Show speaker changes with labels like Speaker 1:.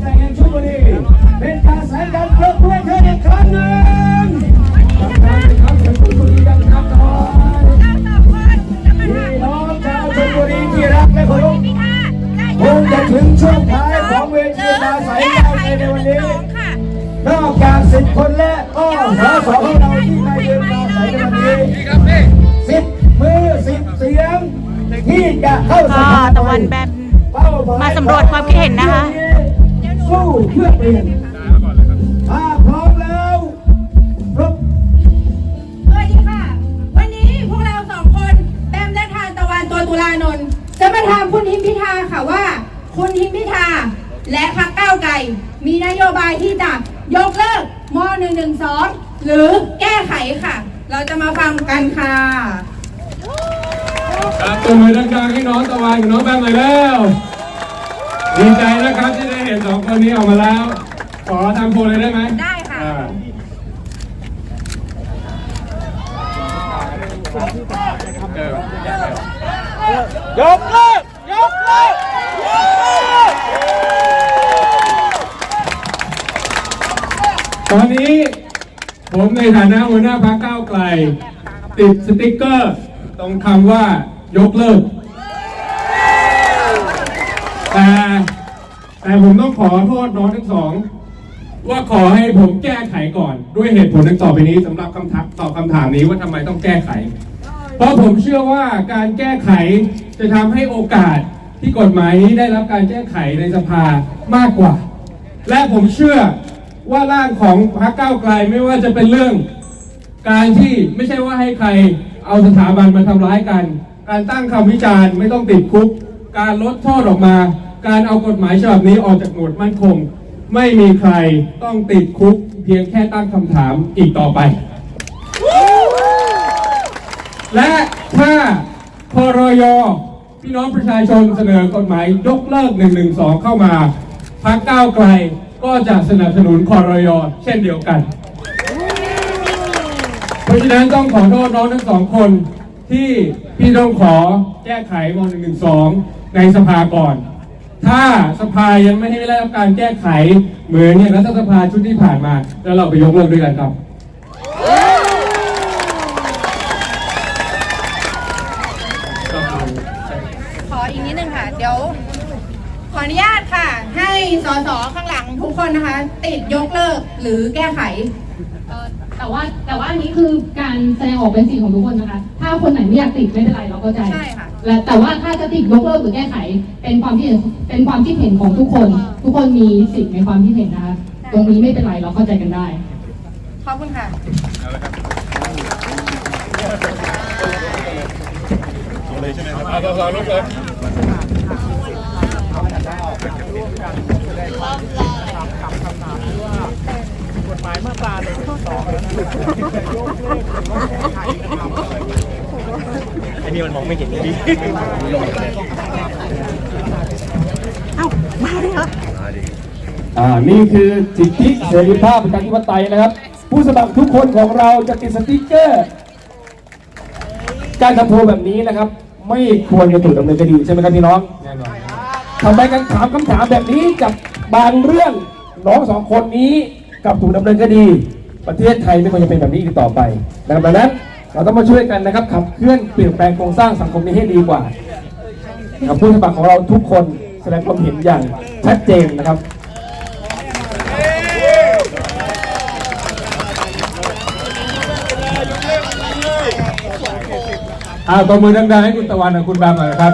Speaker 1: ใจแห่งชุมบุรีเป็นการแสดงการปรบมือเธออีกครั้งหนึ่งทำการเป็นครั้งเป็นชุมบุรีดังครับหน่อยพี่น้องชาวชลบุรีที่รักและเคารพคงจะถึงช่วงท้ายของเวทีปราศัยเราในวันนี้นอกจากสิบคนและก็สอสอของเราที่มายืนปราศัยในวันนี้สิบมือสิบเสียงที่จะเข้าส
Speaker 2: ก็
Speaker 1: ภา
Speaker 2: ตะวันแบน
Speaker 1: เป้หย
Speaker 2: มาสำรวจความคิดเห็นนะคะ
Speaker 1: สู้เพื่อเปลี่ยนถ้าพร้อมแล้วรบ
Speaker 3: สวัสดีค่ะ วันนี้พวกเราสองคนแบมและทานตะวันตัวตุลานนท์จะมาถามคุณทิมพิธาค่ะว่า คุณทิมพิธา และพรรคก้าวไกลมีนโยบายที่จะยกเลิกม .112 หรือแก้ไขค่ะ เราจะมาฟังกันค่ะ
Speaker 4: ครับตัวมือดังๆให้น้องตะวันกับน้องแบงค์เลยแล้ว ดีใจนะครับที่ได้เห็นสองคนนี้ออกมาแล้ว ขอทำโพลเลยได้ไหม
Speaker 3: ได้ค่ะ
Speaker 4: อ่าย
Speaker 1: กเลิกยกเลิก
Speaker 4: ตอนนี้ผมในฐานะหัวหน้าพรรคก้าวไกล ติดสติ๊กเกอร์ตรงคำว่ายกเลิก แต่แต่ผมต้องขอโทษน้องทั้งสอง ว่าขอให้ผมแก้ไขก่อน ด้วยเหตุผลดังต่อไปนี้สำหรับคำถามตอบคำถามนี้ว่าทำไมต้องแก้ไข เพราะผมเชื่อว่าการแก้ไขจะทำให้โอกาสที่กฎหมายนี้ได้รับการแก้ไขในสภามากกว่า และผมเชื่อว่าร่างของพรรคก้าวไกลไม่ว่าจะเป็นเรื่อง การที่ไม่ใช่ว่าให้ใครเอาสถาบันมาทำร้ายกัน การตั้งคำวิจารณ์ไม่ต้องติดคุก การลดโทษออกมา การเอากฎหมายฉบับนี้ออกจากหมวดมั่นคง ไม่มีใครต้องติดคุกเพียงแค่ตั้งคำถามอีกต่อไป และถ้าพรยพี่น้องประชาชนเสนอกฎหมายยกเลิก 112 เข้ามาพรรคก้าวไกลก็จะสนับสนุนคอรยเช่นเดียวกัน เพราะฉะนั้นต้องขอโทษน้องทั้งสองคนที่พี่ต้องขอแก้ไขม .112 ในสภาก่อน ถ้าสภายังไม่ให้ได้รับการแก้ไขเหมือนอย่างรัฐสภาชุดที่ผ่านมา แล้วเราไปยกเลิกด้วยกันครับ
Speaker 3: ขออีกนิดนึงค่ะ เดี๋ยว ขออนุญาตค่ะ ให้สสข้างหลังทุกคนนะคะ ติดยกเลิกหรือแก้ไข
Speaker 5: เอ่อแต่ว่าแต่ว่าอันนี้คือการแสดงออกเป็นสิทธิของทุกคนนะคะ ถ้าคนไหนไม่อยากติดไม่เป็นไรเราเข้าใจ
Speaker 3: ใช่ค่ะ
Speaker 5: และแต่ว่าถ้าจะติดยกเลิกหรือแก้ไข เป็นความคิดเห็นเป็นความคิดเห็นของทุกคน ทุกคนมีสิทธิ์ในความคิดเห็นนะคะตรงนี้ไม่เป็นไรเราเข้าใจกันได้
Speaker 3: ขอบคุณค่ะ
Speaker 1: อ่านี่ คือสิทธิเสรีภาพประชาธิปไตยนะครับ ผู้สมัครทุกคนของเราจะติดสติ๊กเกอร์ การทำโพลแบบนี้นะครับ ไม่ควรจะถูกดำเนินคดีใช่ไหมครับพี่น้อง
Speaker 4: แน่นอน
Speaker 1: ทำไมกันถามคำถามแบบนี้กับบางเรื่องน้องสองคนนี้กลับถูกดำเนินคดี ประเทศไทยไม่ควรจะเป็นแบบนี้อีกต่อไปนะครับดังนั้น เราต้องมาช่วยกันนะครับขับเคลื่อนเปลี่ยนแปลงโครงสร้างสังคมนี้ให้ดีกว่านะครับผู้สมัครของเราทุกคนแสดงความเห็นอย่างชัดเจนนะครับ
Speaker 4: อ่าตบมือดังๆให้คุณตะวันกับคุณบามหน่อยนะครับ